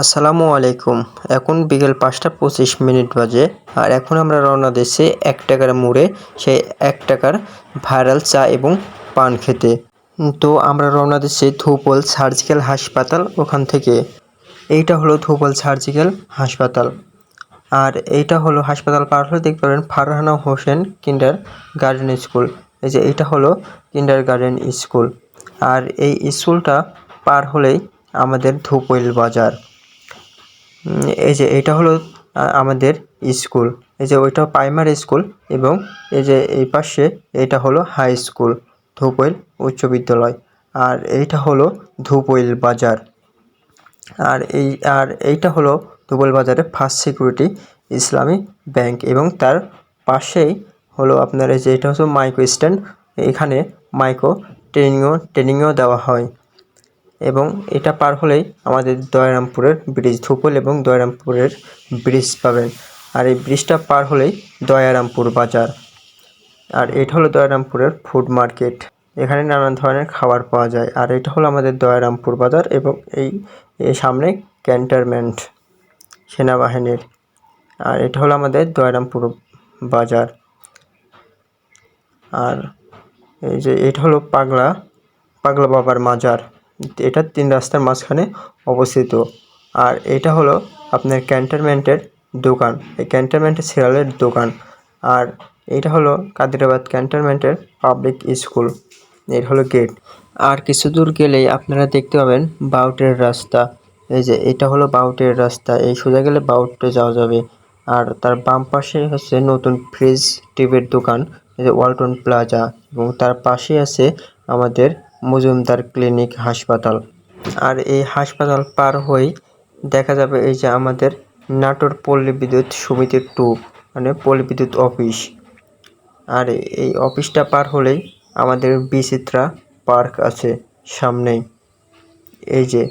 আসসালামু আলাইকুম। এখন বিকেল পাঁচটা পঁচিশ মিনিট বাজে, আর এখন আমরা রওনা দিচ্ছি এক টাকার মোড়ে, সেই এক টাকার ভাইরাল চা এবং পান খেতে। তো আমরা রওনা দিচ্ছি ধুপল সার্জিক্যাল হাসপাতাল ওখান থেকে। এইটা হলো ধুপল সার্জিক্যাল হাসপাতাল। আর এইটা হলো হাসপাতাল পার হলে দেখতে পারেন Farhana Hossain kindergarten school. এই যে এইটা হলো কিন্ডার গার্ডেন স্কুল। আর এই স্কুলটা পার হলেই আমাদের ধুপইল বাজার। এই যে এটা হলো আমাদের স্কুল। এই যে ওইটা প্রাইমারি স্কুল এবং এই যে এই পাশে এটা হলো হাই স্কুল ধুপইল উচ্চ বিদ্যালয়। আর এইটা হলো ধুপইল বাজার। আর এই, আর এইটা হলো ধুপইল বাজারে ফার্স্ট সিকিউরিটি ইসলামী ব্যাংক এবং তার পাশেই হলো আপনার এই যে এটা হচ্ছে মাইক্রো স্ট্যান্ড এখানে মাইক্রো ট্রেনিংও ট্রেনিংও দেওয়া হয়। এবং এটা পার হলেই আমাদের দয়ারামপুরের ব্রিজ, ধুপল এবং দয়ারামপুরের ব্রিজ পাবেন। আর এই ব্রিজটা পার হলেই দয়ারামপুর বাজার। আর এটা হলো দয়ারামপুরের ফুড মার্কেট। এখানে নানান ধরনের খাবার পাওয়া যায়। আর এটা হলো আমাদের দয়ারামপুর বাজার এবং এই সামনে ক্যান্টারমেন্ট সেনাবাহিনীর। আর এটা হলো আমাদের দয়ারামপুর বাজার। আর এই যে এটা হলো পাগলা পাগলা বাবার মাজার। এটা তিন রাস্তার মাঝখানে অবস্থিত। আর এটা হলো আপনার ক্যান্টনমেন্টের দোকান। এই ক্যান্টনমেন্টের সিরিয়ালের দোকান। আর এটা হলো কাদিরাবাদ ক্যান্টনমেন্টের পাবলিক স্কুল। এর হলো গেট। আর কিছু দূর গেলেই আপনারা দেখতে পাবেন বাউটের রাস্তা। এই যে এটা হলো বাউটের রাস্তা। এই সোজা গেলে বাউটে যাওয়া যাবে। আর তার বাম পাশে হচ্ছে নতুন ফ্রিজ টিভির দোকান। এই যে ওয়ালটন প্লাজা। এবং তার পাশে আছে আমাদের মজুমদার ক্লিনিক হাসপাতাল। আর এই হাসপাতাল পার হয়েই দেখা যাবে এই যে আমাদের নাটোর পল্লী বিদ্যুৎ সমিতির টু মানে পল্লী বিদ্যুৎ অফিস। আর এই অফিসটা পার হলেই আমাদের বিচিত্রা পার্ক আছে সামনেই। এই যে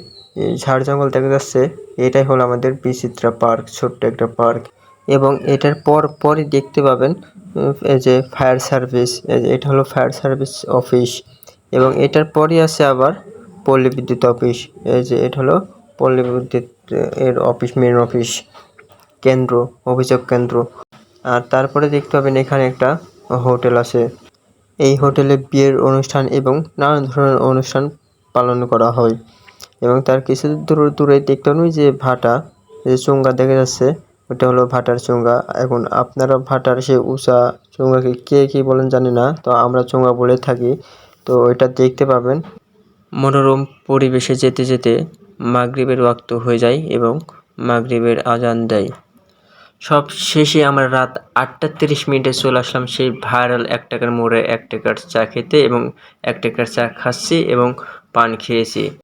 ঝাড় জঙ্গল দেখা যাচ্ছে, এটাই হলো আমাদের বিচিত্রা পার্ক, ছোট্ট একটা পার্ক। এবং এটার পর পরই দেখতে পাবেন এই যে ফায়ার সার্ভিস এটা হলো ফায়ার সার্ভিস অফিস। এবং এটার পরই আছে আবার পল্লী বিদ্যুৎ অফিস। এই যে এটা হলো পল্লী বিদ্যুৎ এর অফিস মেন অফিস কেন্দ্র, অভিযোগ কেন্দ্র। আর তারপরে দেখতে পাবেন এখানে একটা হোটেল আছে। এই হোটেলে বিয়ের অনুষ্ঠান এবং নানান ধরনের অনুষ্ঠান পালন করা হয়। এবং তার কিছু দূর দূরে দেখতে পাবেন যে ভাটা যে চুঙ্গা দেখা যাচ্ছে, ওটা হলো ভাটার চুঙ্গা। এখন আপনারা ভাটার সে উষা চুঙ্গাকে কে, কী বলেন জানি না, তো আমরা চুঙ্গা বলে থাকি। তো এটা দেখতে পাবেন। মনোরম পরিবেশে যেতে যেতে মাগরীবের ওয়াক্ত হয়ে যায় এবং মাগরীবের আজান দেয়। সব শেষে আমরা রাত আটটা তিরিশ মিনিটে চলে আসলাম সেই ভাইরাল এক টাকার মোড়ে এক টাকার চা খেতে এবং এক টাকার চা খাচ্ছি এবং পান খেয়েছি।